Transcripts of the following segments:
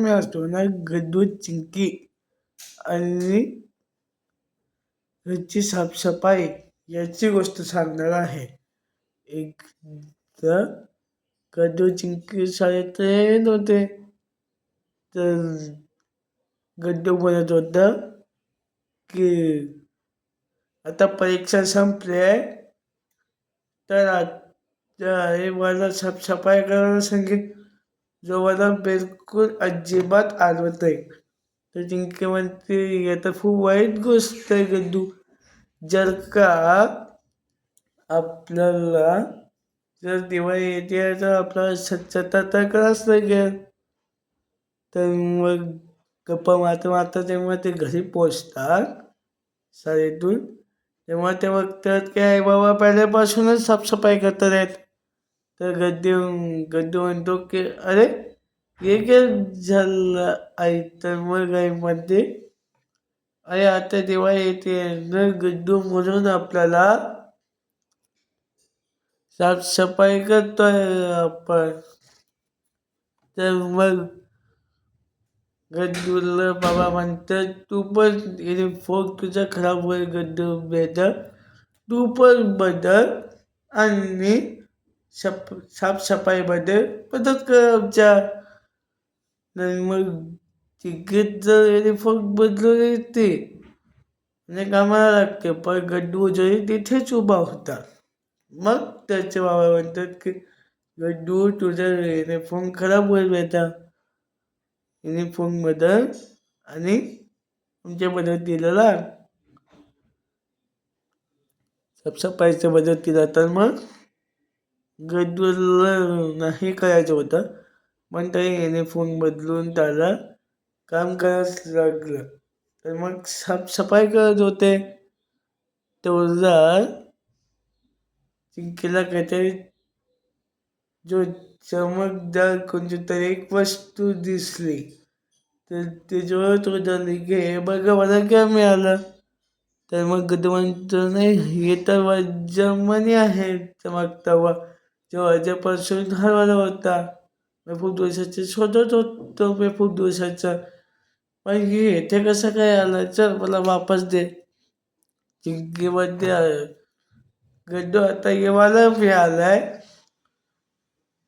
मी आज तुम्हाला गड्डू चिंकी आणि घरची साफसफाई याची गोष्ट सांगणार आहे. एकदा गड्डू चिंकी शाळेत येत होते. तर गड्डू म्हणत होता की आता परीक्षा संपली आहे. तर आता मला साफसफाई करायला सांगितलं जो मला बिलकुल अजिबात आवडत नाही. तर जिंके म्हणते हे तर खूप वाईट गोष्ट आहे गड्डू जर का आपल्याला जर दिवाळी येते तर आपल्याला स्वच्छता तर करावंच लागेल. तर मग गप्पा मारता मारता तेव्हा ते घरी पोचतात शाळेतून तेव्हा ते बघतात की आई बाबा पहिल्यापासूनच साफसफाई करतात आहेत. तर गड्डू गड्डू म्हणतो की अरे हे काय झालं आई तर मग आई म्हणते अरे आता दिवाळी येते न गड्डू म्हणून आपल्याला साफसफाई करतोय आपण तर मग गड्डूला बाबा म्हणतात तू पण फोन तुझा खराब होईल गड्डू बेदर। तू पण बदल आणि शप साफसफाईमध्ये मदत कर आमच्या. नाही मग तिकीट जर युनिफॉर्म बदलून येते आणि कामाला लागते पण गड्डू जरी तिथेच उभा होता. मग त्याचे बाबा म्हणतात की गड्डू तुझा युनिफॉर्म खराब होईल बेटा. युनिफॉर्म बदल आणि तुमच्या मदतीला लाग साफसफाईचं मदतीला तर मग? गड्डूला नाही करायचं होतं. पण तरी युनिफॉर्म बदलून त्याला काम करायच लागलं. तर मग साफसफाई करत होते. तेवढा चिंकीला काहीतरी जो चमकदार कोणती तरी एक वस्तू दिसली. तर ते तो झाली की हे बघा मला काय मिळालं? तर मग गदवंत नाही हे तर वज्रमणी आहे चमकतावा. जो अजयपासून हरवाला होता मी खूप दिवसाचे शोधत होतो मी खूप दिवसाचा पण हे इथे कसं काय आलं? चल मला वापस दे. चिंकीमध्ये गड्डू आता हे मला मिळालाय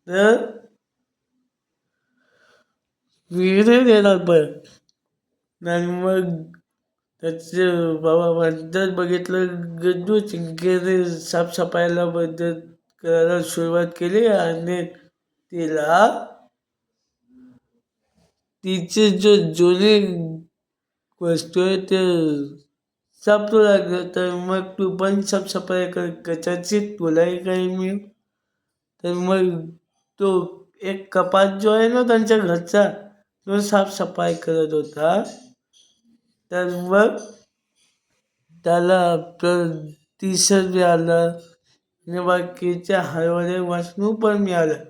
तर विहिरी देणार पण आणि मग त्याचे बाबा म्हणतात बघितलं गड्डू चिंकेने साफसफाईला मदत करायला सुरुवात केली आणि तिला तिचे जो जुनी वस्तू आहे ते सापडू लागलं. तर मग तू पण साफसफाई कर. कशाची? तुलाही काही मी तर मग तो एक कपात जो आहे ना त्यांच्या घरचा तो साफसफाई करत होता. तर मग त्याला आपलं टी शर्ट आलं. आणि बाकीच्या हरभरे वाचनू पण मिळालं.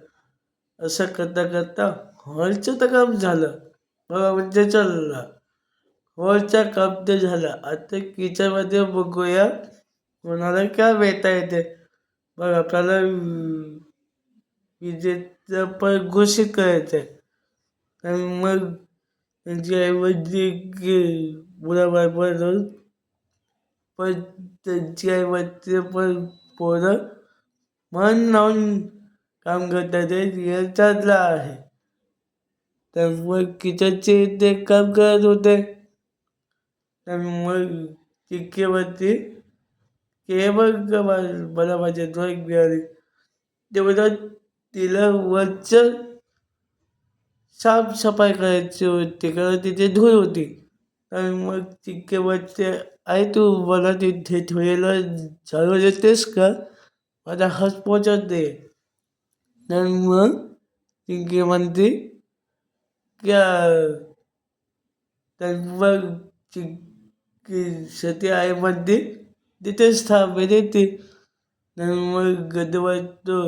असं करता करता हॉलचं तर काम झालं. बघा म्हणजे चाललं हॉलचा काम तर झाला. आता किचनमध्ये बघूया कोणाला काय वेता येते. बघ आपल्याला विजेचं पण घोषित करायचं आहे आणि मग त्यांची ऐवजी मुलाबाळपण पण त्यांची ऐवजी पण पोरं मन लावून काम करतात हे आहे. तर मग किचनचे ते काम करत होते. तर मग चिक्केवरती के बघ मला माझ्या ड्रॉईंग मिळाली तेवढं तिला वरचं साफसफाई करायची होती कारण तिथे धूळ होती. तर मग चिक्केवरचे आहे तू मला तिथे ठेवायला चालू देतेस का? माझा हात पोचत दे. तर मग चिंकी म्हणते क्या? तर मग चिंकी सती आई म्हणते तिथेच थांबे देते. तर मग गदवातो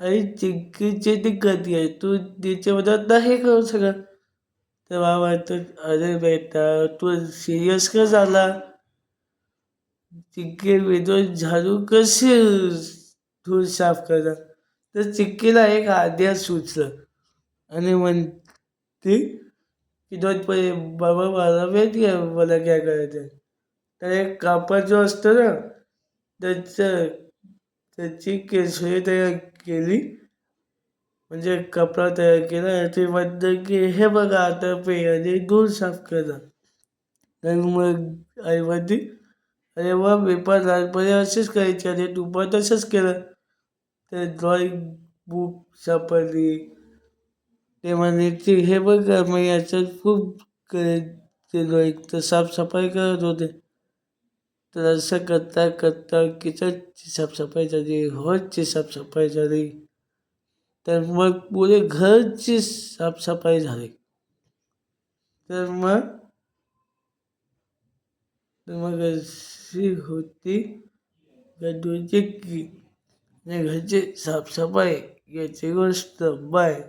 अरे चिंकीची ती आहे तू तिच्या मदत नाही करू शकत. तर बाबा तर अरे बेटा तू सिरियस का झाला? चिक्की विदोष झाडू कसे धूळ साफ करा तर चिक्कीला एक आद्या सुचलं. आणि म्हणते की दोन पहिले बाबा मला वेट आहे मला काय करायचं आहे तर एक कापड जो असतो ना त्याचं त्याची केसरी तयार केली. म्हणजे कपडा तयार केला आणि ते म्हणतं की हे बघा आता पेयाने धूळ साफ करा आणि मग आई म्हणते अरे वा मी पण लहानपणी असेच करायचे आणि तू पण तसंच केलं. ते ड्रॉइंग बुक सापडली. ते म्हणायचे हे बघा मी याच्यात खूप करायचे ड्रॉईंग तर साफसफाई करत होते. तर असं करता करता किचनची साफसफाई झाली हॉलची साफसफाई झाली. तर मग पुढे घरची साफसफाई झाली. तर मग तर मग अशी होती गडूची की घरची साफसफाई याची गोष्ट बाय